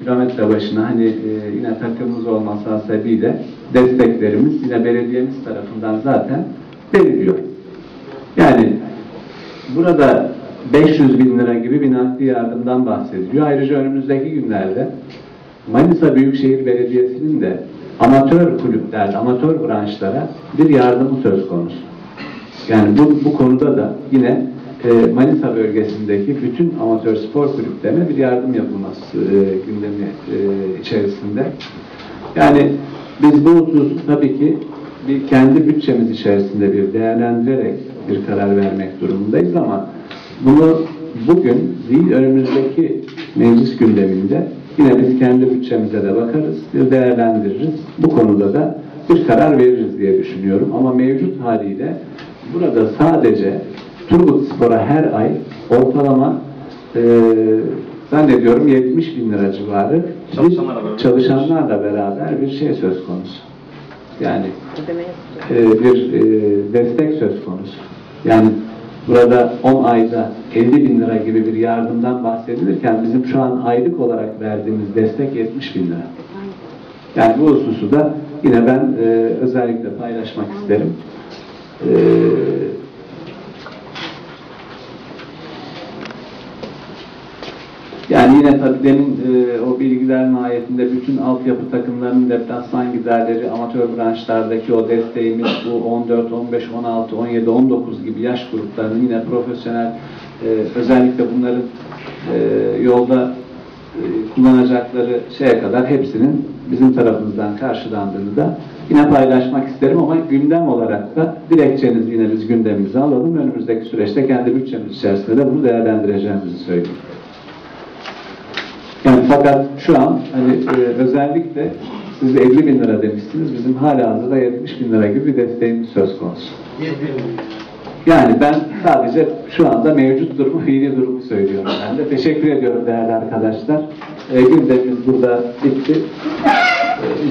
kilometre başına hani e, yine takımımız olması hasebiyle desteklerimiz yine belediyemiz tarafından zaten veriliyor. Yani burada 500 bin lira gibi bir nakdi yardımdan bahsediliyor. Ayrıca önümüzdeki günlerde Manisa Büyükşehir Belediyesi'nin de amatör kulüpler, amatör branşlara bir yardımı söz konusu. Yani bu, bu konuda da yine e, Manisa bölgesindeki bütün amatör spor kulüplerine bir yardım yapılması e, gündemi e, içerisinde. Yani biz bu hususu tabii ki bir kendi bütçemiz içerisinde bir değerlendirerek bir karar vermek durumundayız ama bunu bugün değil önümüzdeki meclis gündeminde yine biz kendi bütçemize de bakarız, bir değerlendiririz. Bu konuda da bir karar veririz diye düşünüyorum. Ama mevcut haliyle burada sadece Turgut Spor'a her ay ortalama e, zannediyorum 70 bin lira civarı Çalışanlarla beraber. çalışanlarla beraber bir şey söz konusu. Yani e, bir e, destek söz konusu. Yani burada 10 ayda 50 bin lira gibi bir yardımdan bahsedilirken bizim şu an aylık olarak verdiğimiz destek 70 bin lira. Yani bu hususu da yine ben e, özellikle paylaşmak isterim. E, yani yine tabii demin e, o bilgiler mahiyetinde bütün altyapı takımlarının deplasman giderleri, amatör branşlardaki o desteğimiz bu 14, 15, 16, 17, 19 gibi yaş gruplarının yine profesyonel e, özellikle bunların e, yolda e, kullanacakları şeye kadar hepsinin bizim tarafımızdan karşılandığını da yine paylaşmak isterim ama gündem olarak da dilekçenizi yine biz gündemimize alalım. Önümüzdeki süreçte kendi bütçemiz içerisinde de bunu değerlendireceğimizi söyleyeyim. Fakat şu an hani e, özellikle siz 50 bin lira demişsiniz. Bizim hala hazırda 70 bin lira gibi bir desteğimiz söz konusu. Yani ben sadece şu anda mevcut durumu, fiili durumu söylüyorum. Ben de teşekkür ediyorum değerli arkadaşlar. E, gündemimiz burada bitti. E,